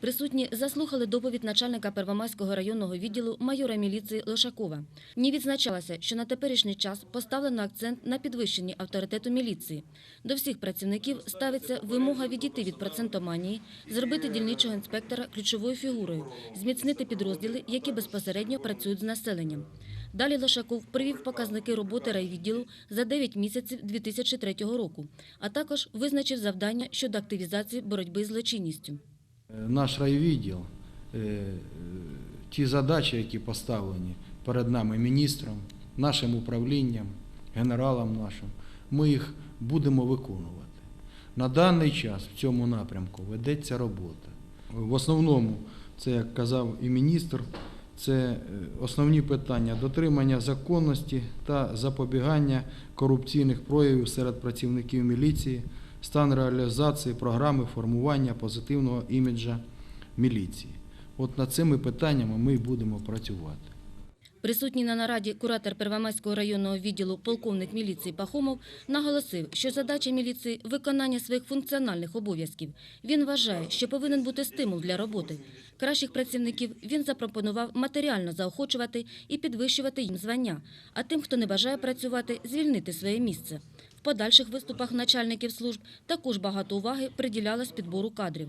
Присутні заслухали доповідь начальника Первомайського районного відділу майора міліції Лошакова. Ні відзначалося, що на теперішній час поставлено акцент на підвищенні авторитету міліції. До всіх працівників ставиться вимога відійти від процентоманії, зробити дільничого інспектора ключовою фігурою, зміцнити підрозділи, які безпосередньо працюють з населенням. Далі Лошаков привів показники роботи райвідділу за 9 місяців 2003 року, а також визначив завдання щодо активізації боротьби з злочинністю. Наш райвідділ, е, ті задачі, які поставлені перед нами міністром, нашим управлінням, генералом нашим, ми їх будемо виконувати. На даний час в цьому напрямку ведеться робота. В основному, це як казав і міністр, це е, основні питання дотримання законності та запобігання корупційних проявів серед працівників міліції, стан реалізації програми формування позитивного іміджа міліції. От над цими питаннями ми будемо працювати. Присутній на нараді куратор Первомайського районного відділу полковник міліції Пахомов наголосив, що задача міліції – виконання своїх функціональних обов'язків. Він вважає, що повинен бути стимул для роботи. Кращих працівників він запропонував матеріально заохочувати і підвищувати їм звання, а тим, хто не бажає працювати, звільнити своє місце. В подальших виступах начальників служб також багато уваги приділялось підбору кадрів.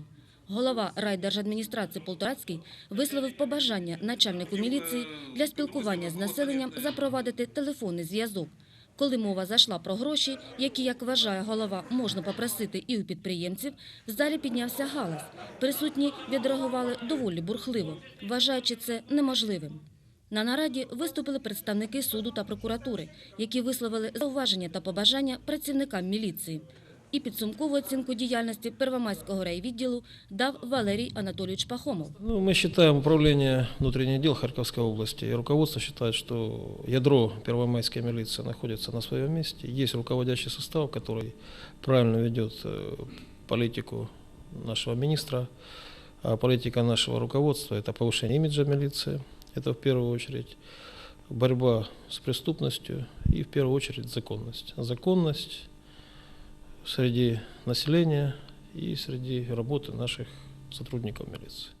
Голова райдержадміністрації Полторацький висловив побажання начальнику міліції для спілкування з населенням запровадити телефонний зв'язок. Коли мова зайшла про гроші, які, як вважає голова, можна попросити і у підприємців, в залі піднявся галас. Присутні відреагували доволі бурхливо, вважаючи це неможливим. На нараді виступили представники суду та прокуратури, які висловили зауваження та побажання працівникам міліції І підсумкову оцінку діяльності Первомайського райвідділу дав Валерій Анатолійович Пахомов. Ну, мы считаем управление внутренних дел Харьковской области, и руководство считает, что ядро первомайской милиции находится на своем месте. Есть руководящий состав, который правильно ведет э, политику нашего министра. А политика нашего руководства – это повышение имиджа милиции, это в первую очередь борьба с преступностью и в первую очередь законность. Законность среди населения и среди работы наших сотрудников милиции.